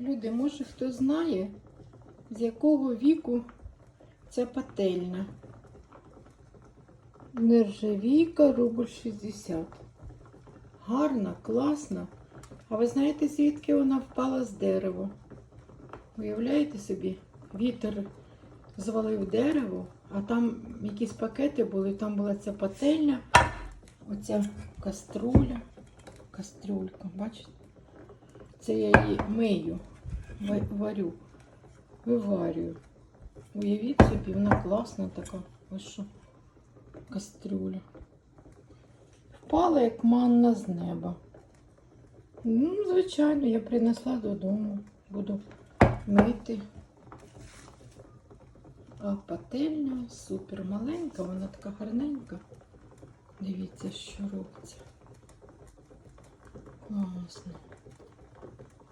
Люди, може хто знає, з якого віку ця пательня? Нержавійка, рубль 60. Гарна, класна. А ви знаєте, звідки вона впала з дерева? Уявляєте собі, вітер звалив дерево, а там якісь пакети були, там була ця пательня, оця каструля, кастрюлька, бачите? Це я її мию, варю, виварюю. Уявіть собі, вона класна така. Ось що, кастрюля. Впала як манна з неба. Ну, звичайно, я принесла додому. Буду мити. А пательня супер маленька, вона така гарненька. Дивіться, що робиться. Класно.